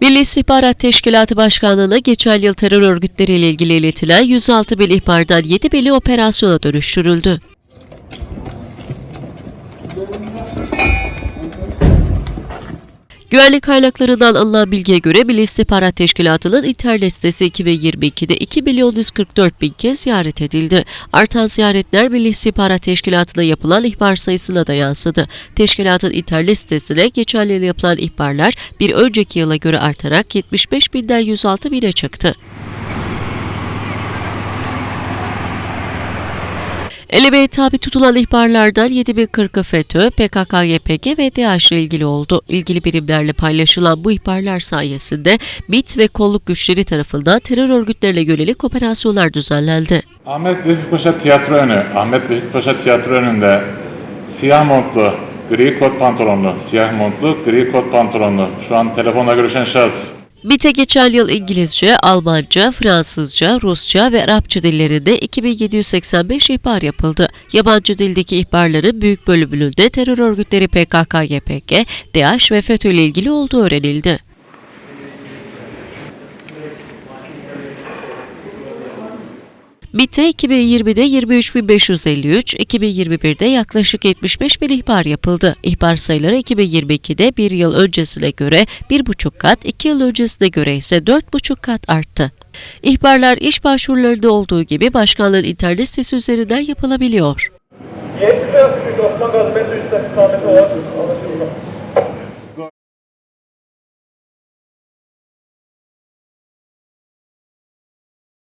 Milli İstihbarat Teşkilatı Başkanlığı'na geçen yıl terör örgütleriyle ilgili iletilen 106 bin ihbardan 7 bini operasyona dönüştürüldü. Güvenlik kaynaklarından alınan bilgiye göre Milli İstihbarat Teşkilatı'nın internet sitesi 2022'de 2 milyon 144 bin kez ziyaret edildi. Artan ziyaretler Milli İstihbarat Teşkilatı'na yapılan ihbar sayısına da yansıdı. Teşkilatın internet sitesine geçen yıl yapılan ihbarlar bir önceki yıla göre artarak 75 binden 106 bine çıktı. Elemeye tabi tutulan ihbarlardan 7040'ı FETÖ, PKK, YPG ve DAEŞ ile ilgili oldu. İlgili birimlerle paylaşılan bu ihbarlar sayesinde MİT ve kolluk güçleri tarafından terör örgütlerine yönelik operasyonlar düzenlendi. Ahmet Vefik Paşa tiyatro önü. Ahmet Vefik Paşa tiyatro önünde siyah montlu, gri kot pantolonlu, siyah montlu, gri kot pantolonlu. Şu an telefonla görüşen şahıs. MİT'e geçen yıl İngilizce, Almanca, Fransızca, Rusça ve Arapça dillerinde 2785 ihbar yapıldı. Yabancı dildeki ihbarların büyük bölümünün de terör örgütleri PKK, YPG, DAEŞ ve FETÖ ile ilgili olduğu öğrenildi. MİT'e 2020'de 23.553, 2021'de yaklaşık 75 bin ihbar yapıldı. İhbar sayıları 2022'de bir yıl öncesine göre 1,5 kat, 2 yıl öncesine göre ise 4,5 kat arttı. İhbarlar iş başvurularında olduğu gibi başkanlığın internet sitesi üzerinden yapılabiliyor.